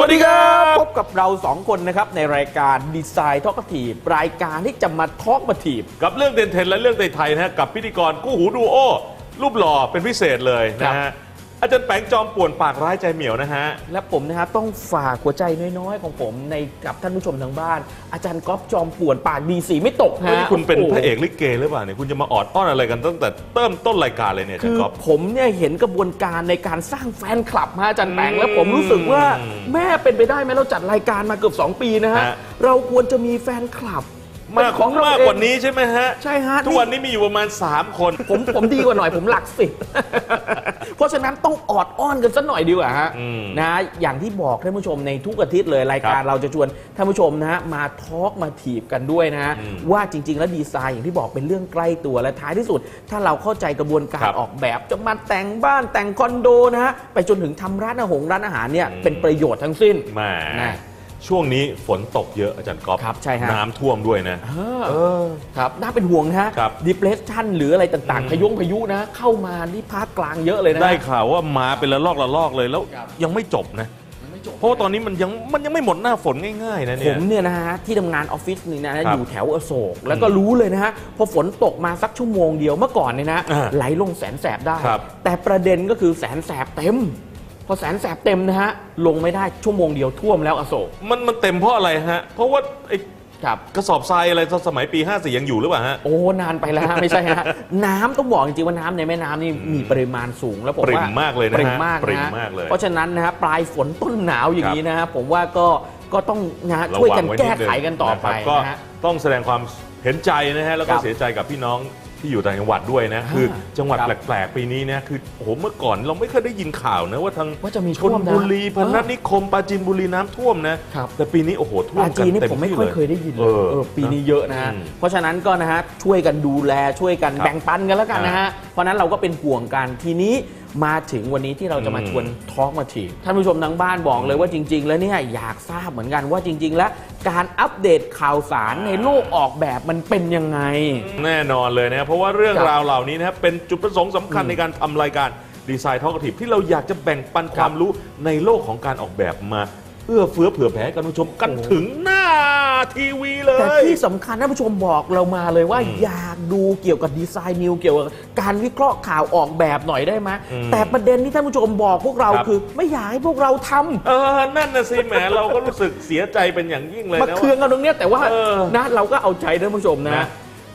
วัสดีครับ พบกับเราสองคนนะครับ ในรายการดีไซน์ทอกทีฟรายการที่จะมาทอกมาทีฟกับเรื่องเด่นเทนและเรื่องไทยๆนะฮะกับพิธีกรกู้หูดูโอรูปหล่อเป็นพิเศษเลยนะฮะ อาจารย์แปงจอมป่วนปากร้ายใจเหมียวนะฮะ และผมนะครับต้องฝากหัวใจน้อยๆ ของผมในกับท่านผู้ชมทางบ้าน อาจารย์ก๊อฟจอมป่วนปากดีสีไม่ตกเฮ้ยฮะ คุณเป็นโโหพระเอกลิเกหรือเปล่าเนี่ยคุณจะมาออดอ้อนอะไรกันตั้งแต่เริ่มต้นรายการเลยเนี่ยอาจารคือย์ก๊อฟ ผมเนี่ยเห็นกระบวนการในการสร้างแฟนคลับฮะอาจารย์แปงอืมแล้วผมรู้สึกว่าแม่เป็นไปได้ไหมเราจัดรายการมาเกือบ 2 ปีนะฮะ ฮะเราควรจะมีแฟนคลับ มากเป็นของเรามากเองกว่านี้ใช่ไหมฮะ ใช่ฮะ ทุกวันนี้มีอยู่ประมาณ 3 คน ผมผมดีกว่าหน่อยผมหลักสิบเพราะฉะนั้นต้องออดอ้อนกันสักหน่อยดีกว่าฮะอืมนะอย่างที่บอกท่านผู้ชมในทุกอาทิตย์เลยรายการครับเราจะชวนท่านผู้ชมนะฮะมาทอล์กมาถีบกันด้วยนะฮะอืมว่าจริง ๆ แล้วดีไซน์อย่างที่บอกเป็นเรื่องใกล้ตัวและท้ายที่สุด ถ้าเราเข้าใจกระบวนการครับออกแบบจะมาแต่งบ้านแต่งคอนโดนะฮะไปจนถึงทำร้านอาหารร้านอาหารเนี่ยอืมเป็นประโยชน์ทั้งสิ้นแหมนะ ช่วงนี้ฝนตกเยอะอาจารย์ก๊อฟครับใช่ฮะ น้ำท่วมด้วยนะ เออครับน่าเป็นห่วงนะฮะ ครับดิเพรสชันหรืออะไรต่างอืมๆพายุพายุนะ เข้ามาที่ภาคกลางเยอะเลยนะ ได้ข่าวว่ามาเป็นละลอกละลอกเลยแล้วครับ ยังไม่จบนะเพราะว่าตอนนี้มันยังมันยังไม่หมดหน้าฝนง่ายๆนะผเนี่ย มเนี่ยนะฮะ ที่ทำงานออฟฟิศนี่นะครับอยู่แถวอโศก แล้วก็อืมรู้เลยนะฮะ พอฝนตกมาสักชั่วโมงเดียวเมื่อก่อนเนี่ยนะ อ่าไหลลงแสนแสบได้ ครับแต่ประเด็นก็คือแสนแสบเต็ม พอแสนแสบเต็มนะฮะลงไม่ได้ชั่วโมงเดียวท่วมแล้วอโศกมันมันเต็มเพราะอะไรฮะ เพราะว่าไอ้ครับกระสอบทรายอะไรสมัยปี 54 ยังอยู่หรือเปล่าฮะ โอ้ นานไปแล้วฮะไม่ใช่ฮะ น้ำต้องบอกจริงๆว่าน้ำในแม่น้ำนี่มีปริมาณสูงแล้วผมปริ่ว่ามมากเลยนะฮะปริ่มมากปริ่มนะฮะมากเลยเพราะฉะนั้นนะฮะปลายฝนต้นหนาวอย่างนี้นะฮะผมว่าก็ก็ต้องนะฮะระช่วยวักันงไว้แก้ดงไขกันต่อไปะครับก็นะฮะ ต้องแสดงความเห็นใจนะฮะแล้วก็ครับ เสียใจกับพี่น้อง ที่อยู่ต่างจังหวัดด้วยนะคือจังหวัดครับแปลกๆปีนี้นะคือโอ้โหเมื่อก่อนเราไม่เคยได้ยินข่าวนะว่าทางว่าจะมีชท่นวมนะบุรีพนัสเออนิคมปราจีนบุรีน้ำท่วมนะครับแต่ปีนี้โอ้โหท่วปมลากันจีนนี่เต็มผมไม่ที่ค่อยเลยเคยได้ยินเลยเออเออปีนี้เยอะนะฮะอืมเพราะฉะนั้นก็นะฮะช่วยกันดูแลช่วยกันครับแบ่งปันกันแล้วกันนะฮะอ่าเพราะฉะนั้นเราก็เป็นห่วงกันทีนี้ มาถึงวันนี้ที่เราจะมาอืมชวนทอล์กมาทีท่านผู้ชมทางบ้านบอกเลยว่าจริง ๆ แล้วเนี่ยอยากทราบเหมือนกันว่าจริง ๆ แล้วการอัปเดตข่าวสารในโลกออกแบบมันเป็นยังไง แน่นอนเลยนะเพราะว่าเรื่องครับราวเหล่านี้นะครับเป็นจุดประสงค์สำคัญอืมในการทำรายการดีไซน์ทอกทีที่เราอยากจะแบ่งปันความรู้ในโลกของการออกแบบมาเอื้อเฟื้อเผื่อแผ่ให้กันผู้ชมกันโอ้ถึงหน้า ทีวีเลแต่ย ที่สำคัญท่านผู้ชมบอกเรามาเลยว่าอืมอยากดูเกี่ยวกับดีไซน์นิวเกี่ยวกับการวิเคราะห์ข่าวออกแบบหน่อยได้ไหมอืมแต่ประเด็นที่ท่านผู้ชมบอกพวกเราครับ คือ ไม่อยากให้พวกเราทำเออนั่นนะสิแหมเราก็รู้สึกเสียใจเป็นอย่างยิ่งเลยมานะเคืองกันตรงเนี้ยแต่ว่าเออนะเราก็เอาใจท่านผู้ชมนะ นะ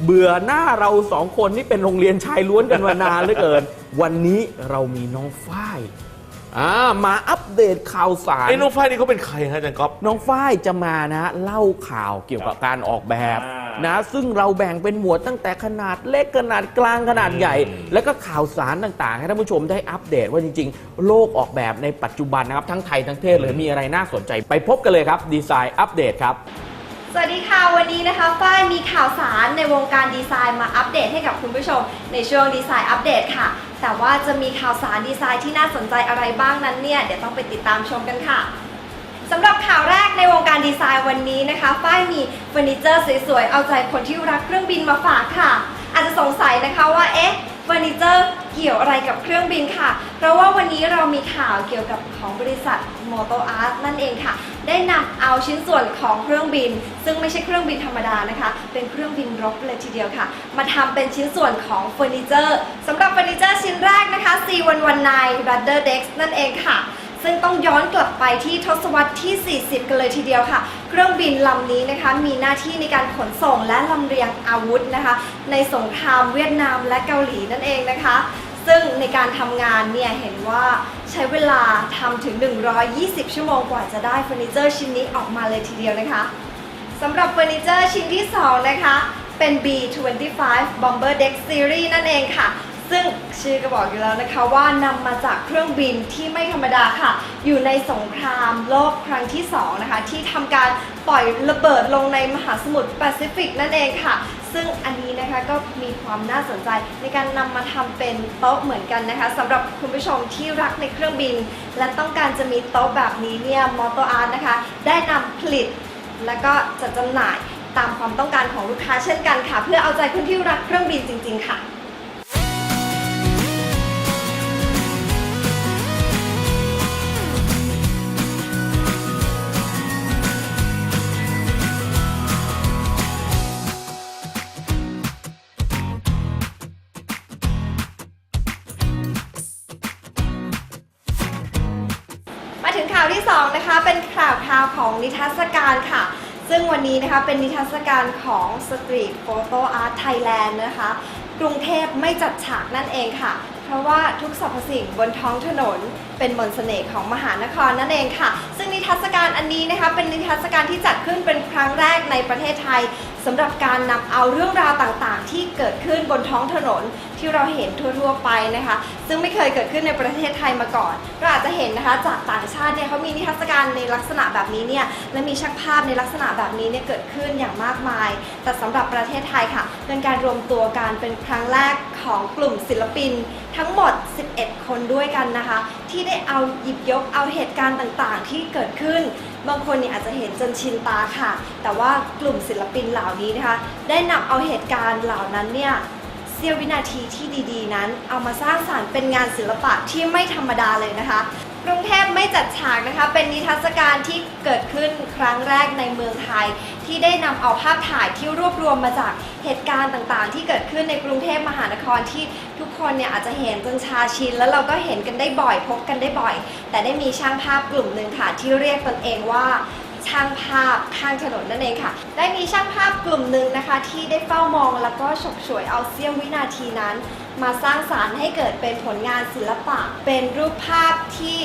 เบื่อหน้าเราสองคนนี่เป็นโรงเรียนชายล้วนกันมานานเหลือเกิน วันนี้เรามีน้องฝ้าย อ่ามาอัปเดตข่าวสารไอ้น้องฝ้ายนี่เขาเป็นใครฮะอาจารย์ก๊อฟ น้องฝ้ายจะมานะ เล่าข่าวเกี่ยวกับการออกแบบอ่านนะซึ่งเราแบ่งเป็นหมวดตั้งแต่ขนาดเล็กขนาดกลางขนาดใหญ่อืมแล้วก็ข่าวสารต่างๆ ให้ท่านผู้ชมได้อัปเดตว่าจริง ๆ โลกออกแบบในปัจจุบันนะครับทั้งไทยทั้งเทศเลยมีอะไรน่าสนใจไปพบกันเลยครับดีไซน์อัปเดตครับ สวัสดีค่ะ วันนี้นะคะฝ้ายมีข่าวสารในวงการดีไซน์มาอัปเดตให้กับคุณผู้ชม ในช่วงดีไซน์อัปเดตค่ะ แต่ว่าจะมีข่าวสารดีไซน์ที่น่าสนใจอะไรบ้างนั้นเนี่ย เดี๋ยวต้องไปติดตามชมกันค่ะสำหรับข่าวแรกในวงการดีไซน์วันนี้นะคะฝ้ายมีเฟอร์นิเจอร์สวยๆ เอาใจคนที่รักเครื่องบินมาฝากค่ะ อาจจะสงสัยนะคะว่าเอ๊ะเฟอร์นิเจอร์เกี่ยวอะไรกับเครื่องบินค่ะ เพราะว่าวันนี้เรามีข่าวเกี่ยวกับของบริษัท m o t o Art นั่นเองค่ะ ได้นำเอาชิ้นส่วนของเครื่องบิน ซึ่งไม่ใช่เครื่องบินธรรมดานะคะ เป็นเครื่องบินรบเลยทีเดียวค่ะ มาทำเป็นชิ้นส่วนของเฟอร์นิเจอร์สำหรับเฟอร์นิเจอร์ชิ้นแรกนะคะ C119 Rudder Deck นั่นเองค่ะซึ่งต้องย้อนกลับไปที่ทศวรรษที่ 40 กันเลยทีเดียวค่ะ เครื่องบินลำนี้นะคะมีหน้าที่ในการขนส่งและลำเลียงอาวุธนะคะ ในสงครามเวียดนามและเกาหลีนั่นเองนะคะ ซึ่งในการทำงานเนี่ยเห็นว่าใช้เวลาทำถึง 120 ชั่วโมงกว่าจะได้เฟอร์นิเจอร์ชิ้นนี้ออกมาเลยทีเดียวนะคะสำหรับเฟอร์นิเจอร์ชิ้นที่ 2 นะคะ เป็น B25 Bomber Deck Series นั่นเองค่ะ ซึ่งชื่อก็บอกอยู่แล้วนะคะว่านำมาจากเครื่องบินที่ไม่ธรรมดาค่ะ อยู่ในสงครามโลกครั้งที่2นะคะที่ทำการปล่อยระเบิดลงในมหาสมุทรแปซิฟิกนั่นเองค่ะ ซึ่งอันนี้นะคะก็มีความน่าสนใจในการนำมาทำเป็นโต๊ะเหมือนกันนะคะสำหรับคุณผู้ชมที่รักในเครื่องบิน และต้องการจะมีโต๊ะแบบนี้เนี่ยมอเตอร์อาร์ตนะคะ ได้นำผลิต แล้วก็จัดจำหน่ายตามความต้องการของลูกค้าเช่นกันค่ะ เพื่อเอาใจคนที่รักเครื่องบินจริง ๆ ค่ะ มาถึงข่าวที่สองนะคะเป็นข่าวคราวของนิทรรศการค่ะ ซึ่งวันนี้นะคะเป็นนิทรรศการของ Street Photo Art Thailand นะคะ กรุงเทพไม่จัดฉากนั่นเองค่ะ เพราะว่าทุกสรรพสิ่งบนท้องถนน เป็นมนต์เสน่ห์ของมหานครนั่นเองค่ะ ซึ่งนิทรรศการอันนี้นะคะเป็นนิทรรศการที่จัดขึ้นเป็นครั้งแรกในประเทศไทยสำหรับการนำเอาเรื่องราวต่างๆ ที่เกิดขึ้นบนท้องถนน ที่เราเห็นทั่วๆไปนะคะ ซึ่งไม่เคยเกิดขึ้นในประเทศไทยมาก่อนเราอาจจะเห็นนะคะจากต่างชาติเนี่ยเขามีนิทรรศการในลักษณะแบบนี้เนี่ยและมีช่างภาพในลักษณะแบบนี้เนี่ยเกิดขึ้นอย่างมากมาย แต่สำหรับประเทศไทยค่ะ เป็นการรวมตัวกันเป็นครั้งแรกของกลุ่มศิลปิน ทั้งหมด 11 คนด้วยกันนะคะ ที่ได้เอาหยิบยกเอาเหตุการณ์ต่างๆ ที่เกิดขึ้นบางคนเนี่ยอาจจะเห็นจนชินตาค่ะ แต่ว่ากลุ่มศิลปินเหล่านี้นะคะ ได้นำเอาเหตุการณ์เหล่านั้นเนี่ย สี้ยววินาทีที่ดีๆ นั้น เอามาสร้างสารรค์เป็นงานศิลปะที่ไม่ธรรมดาเลยนะคะกรุงเทพไม่จัดฉากนะคะ เป็นนิทรรศการที่เกิดขึ้นครั้งแรกในเมืองไทย ที่ได้นำเอาภาพถ่ายที่รวบรวมมาจากเหตุการณ์ต่างๆ ที่เกิดขึ้นในกรุงเทพมหานครที่ทุกคนเนี่ยอาจจะเห็นจนชาชิน แล้วเราก็เห็นกันได้บ่อยพบกันได้บ่อย แต่ได้มีช่างภาพกลุ่มหนึ่งค่ะที่เรียกตนเองว่า ช่างภาพข้างถนนนั่นเองค่ะ ได้มีช่างภาพกลุ่มหนึ่งนะคะ ที่ได้เฝ้ามองแล้วก็ฉกฉวยเอาเสี้ยววินาทีนั้น มาสร้างสารรค์ให้เกิดเป็นผลงานศิลปะ เป็นรูปภาพที่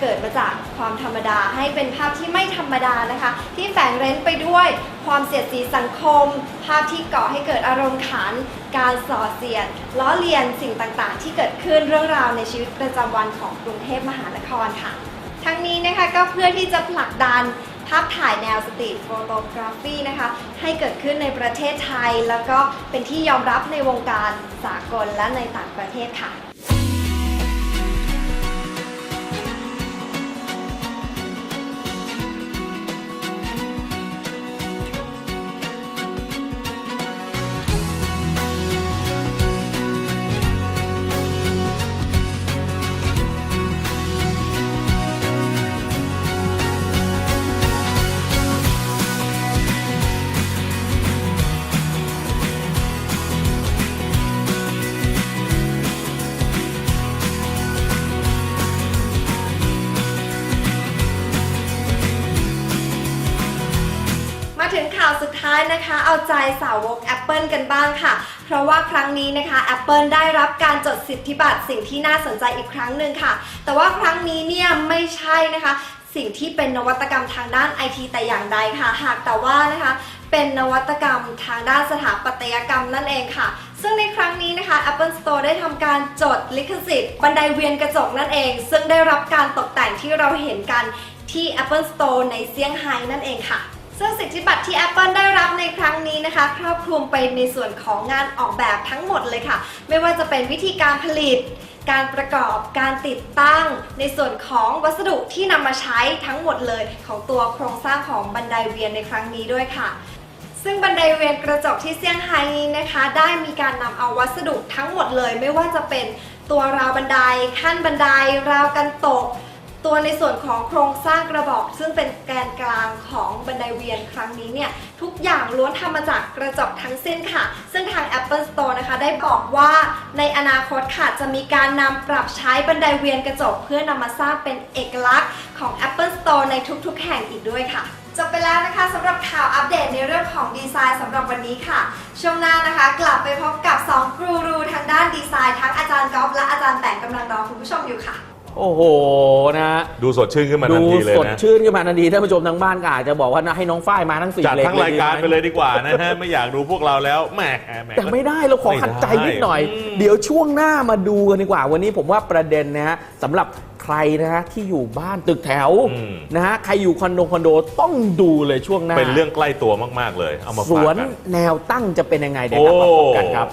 เกิดมาจากความธรรมดาให้เป็นภาพที่ไม่ธรรมดานะคะ ที่แฝงเร้นไปด้วยความเสียดสีสังคม ภาพที่ก่อให้เกิดอารมณ์ขัน การส่อเสียดล้อเลียนสิ่งต่างๆ ที่เกิดขึ้นเรื่องราวในชีวิตประจำวันของกรุงเทพมหานครค่ะ ทั้งนี้นะคะก็เพื่อที่จะผลักดัน ภาพถ่ายแนวสตรีทโฟโตกราฟีนะคะ ให้เกิดขึ้นในประเทศไทย แล้วก็เป็นที่ยอมรับในวงการสากลและในต่างประเทศค่ะ ถึงข่าวสุดท้ายนะคะ เอาใจสาวก Apple กันบ้างค่ะ เพราะว่าครั้งนี้นะคะ Apple ได้รับการจดสิทธิบัตรสิ่งที่น่าสนใจอีกครั้งหนึ่งค่ะ แต่ว่าครั้งนี้เนี่ยไม่ใช่นะคะ สิ่งที่เป็นนวัตกรรมทางด้านไอทีแต่อย่างใดค่ะ หากแต่ว่านะคะเป็นนวัตกรรมทางด้านสถาปัตยกรรมนั่นเองค่ะ ซึ่งในครั้งนี้นะคะ Apple Store ได้ทำการจดลิขสิทธิ์บันไดเวียนกระจกนั่นเอง ซึ่งได้รับการตกแต่งที่เราเห็นกันที่ Apple Store ในเซี่ยงไฮ้นั่นเองค่ะ ซึ่งสิทธิบัตรที่ Apple ได้รับในครั้งนี้นะคะ ครอบคลุมไปในส่วนของงานออกแบบทั้งหมดเลยค่ะ ไม่ว่าจะเป็นวิธีการผลิต การประกอบการติดตั้ง ในส่วนของวัสดุที่นำมาใช้ทั้งหมดเลย ของตัวโครงสร้างของบันไดเวียนในครั้งนี้ด้วยค่ะซึ่งบันไดเวียนกระจกที่เซี่ยงไฮ้นี้นะคะ ได้มีการนำเอาวัสดุทั้งหมดเลย ไม่ว่าจะเป็นตัวราวบันไดขั้นบันไดราวกันตก ตัวในส่วนของโครงสร้างกระบอก ซึ่งเป็นแกนกลางของบันไดเวียนครั้งนี้เนี่ยทุกอย่างล้วนทำมาจากกระจกทั้งสิ้นค่ะ ซึ่งทาง Apple Store นะคะได้บอกว่าในอนาคตค่ะจะมีการนำปรับใช้บันไดเวียนกระจกเพื่อนำมาสร้างเป็นเอกลักษณ์ของ Apple Store ในทุกๆ แห่งอีกด้วยค่ะจบไปแล้วนะคะสำหรับข่าวอัปเดตในเรื่องของดีไซน์สำหรับวันนี้ค่ะ ช่วงหน้านะคะกลับไปพบกับ 2กูรูทางด้านดีไซน์ทั้งอาจารย์ก๊อฟและอาจารย์แต่งกำลังรอคุณผู้ชมอยู่ค่ะ โอ้โหนะดูสดชื่นขึ้นมาดูทันทีเลยสดนะชื่นขึ้นมาทันทีท่านผู้ชมทางบ้านก็อาจจะบอกว่านะให้น้องฝ้ายมาทั้งสี่จัดเลทั้งรายการไปเลยดีกว่านะฮะ ไม่อยากดูพวกเราแล้วแหมแหม แต่ไม่ได้เราขอขัดใจนิดหน่อยไม่ได้เดี๋ยวช่วงหน้ามาดูกันดีกว่า วันนี้ผมว่าประเด็นนะฮะสำหรับใครนะฮะที่อยู่บ้านตึกแถวอืม นะฮะใครอยู่คอนโดคอนโดต้องดูเลยช่วงหน้าเป็นเรื่องใกล้ตัวมากๆเลย เอามาสฝากวนกัน แนวตั้งจะเป็นยังไงเดี๋ยวกลับมาพบกันครับ